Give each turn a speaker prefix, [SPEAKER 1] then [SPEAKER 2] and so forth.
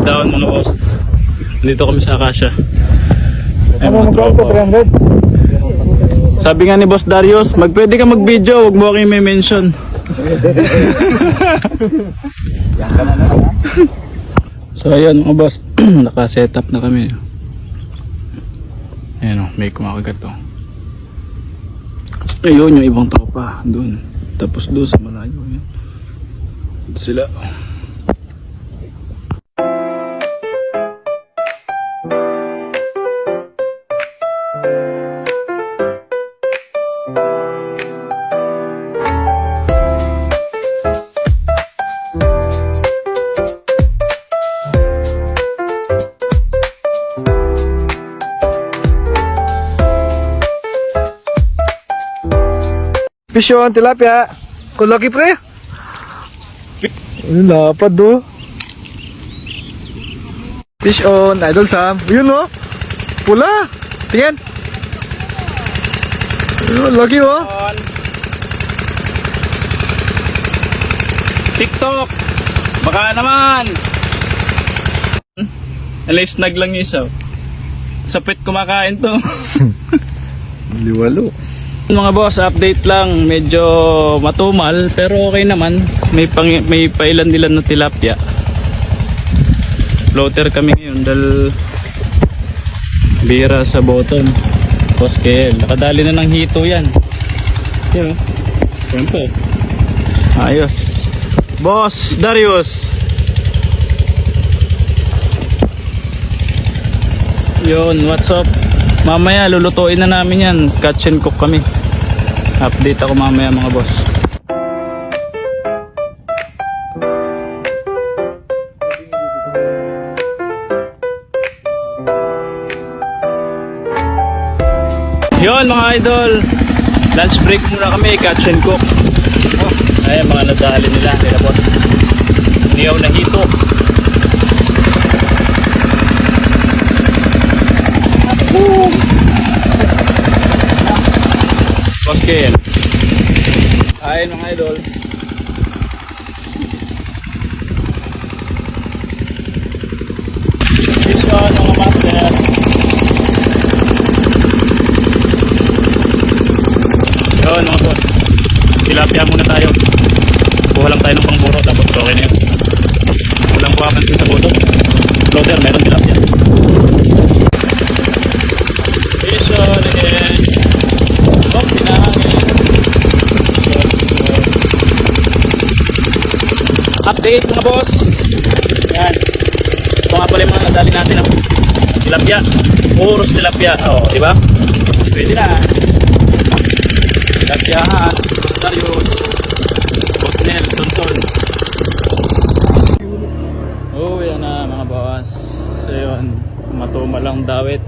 [SPEAKER 1] down mga boss. Dito kami sa Akasha. Ay,
[SPEAKER 2] Ano
[SPEAKER 1] mga tropa.
[SPEAKER 2] 300?
[SPEAKER 1] Sabi nga ni Boss Darius, magpwede ka mag-video, huwag mo aking may mention. so ayun mga boss, naka-set up na kami. Ayan o, may kumakagat o. Ayun yung ibang tropa, doon. Tapos doon sa malayo. Yun. Sila.
[SPEAKER 2] Fish on, tilapia. Kung laki pre. Yun, lapad do. Fish on, idol Sam. Yun no. Pula. Tingnan. Yun, laki oh.
[SPEAKER 1] TikTok! Baka naman! Alay, snag lang yung isa. oh. Sapit kumakain to.
[SPEAKER 2] Liwalo.
[SPEAKER 1] Mga boss, update lang. Medyo matumal, pero okay naman. May, pang, may pailan-ilan na tilapia. Floater kami ngayon dahil bira sa bottom. Boss Kel, nakadali na ng hito yan. Yan o. Siyempre. Ayos. Boss Darius. Yun, what's up? Mamaya lulutuin na namin yan. Catch and cook kami. Update ako mamaya mga boss. Yun mga idol. Lunch break muna kami. Catch and cook. Oh, ayan mga nadali nila. Nila boss. Niyaw na hito. Ken. Ayun mga idol. Dito mga master. Yun mga boss. Tilapia muna tayo. Kuha lang tayo ng pangburo tapos okay na yun. Walang papansin sa boto. Floater, meron tilapia. Fish on again. Oh, pinahangin. Update mga boss. Yan. Ito nga pala yung mga nadali natin. Oh. Tilapia. Puros tilapia. Oh, di ba? Pwede na. Tilapia. Darius. Bosnel. Tonton. Oh, yan na mga boss. So yun. Matumal lang dawit.